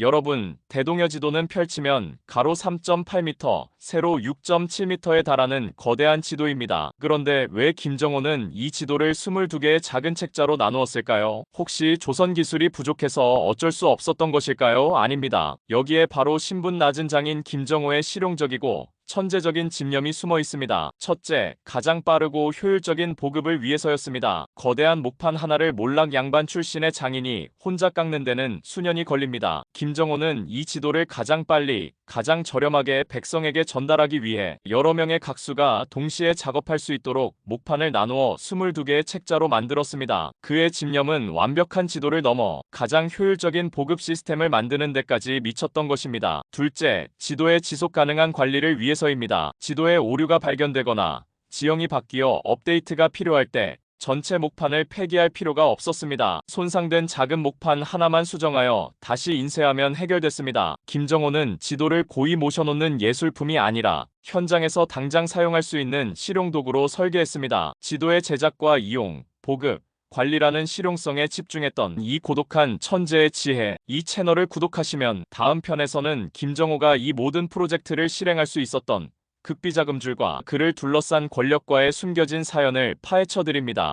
여러분, 대동여 지도는 펼치면 가로 3.8m, 세로 6.7m에 달하는 거대한 지도입니다. 그런데 왜 김정호는 이 지도를 22개의 작은 책자로 나누었을까요? 혹시 조선 기술이 부족해서 어쩔 수 없었던 것일까요? 아닙니다. 여기에 바로 신분 낮은 장인 김정호의 실용적이고 천재적인 집념이 숨어 있습니다. 첫째, 가장 빠르고 효율적인 보급을 위해서였습니다. 거대한 목판 하나를 몰락 양반 출신의 장인이 혼자 깎는 데는 수년이 걸립니다. 김정호는 이 지도를 가장 빨리, 가장 저렴하게 백성에게 전달하기 위해 여러 명의 각수가 동시에 작업할 수 있도록 목판을 나누어 22개의 책자로 만들었습니다. 그의 집념은 완벽한 지도를 넘어 가장 효율적인 보급 시스템을 만드는 데까지 미쳤던 것입니다. 둘째, 지도의 지속 가능한 관리를 위해서 입니다. 지도에 오류가 발견되거나 지형이 바뀌어 업데이트가 필요할 때 전체 목판을 폐기할 필요가 없었습니다. 손상된 작은 목판 하나만 수정하여 다시 인쇄하면 해결됐습니다. 김정호는 지도를 고이 모셔놓는 예술품이 아니라 현장에서 당장 사용할 수 있는 실용도구로 설계했습니다. 지도의 제작과 이용, 보급, 관리라는 실용성에 집중했던 이 고독한 천재의 지혜. 이 채널을 구독하시면 다음 편에서는 김정호가 이 모든 프로젝트를 실행할 수 있었던 극비자금줄과 그를 둘러싼 권력과의 숨겨진 사연을 파헤쳐 드립니다.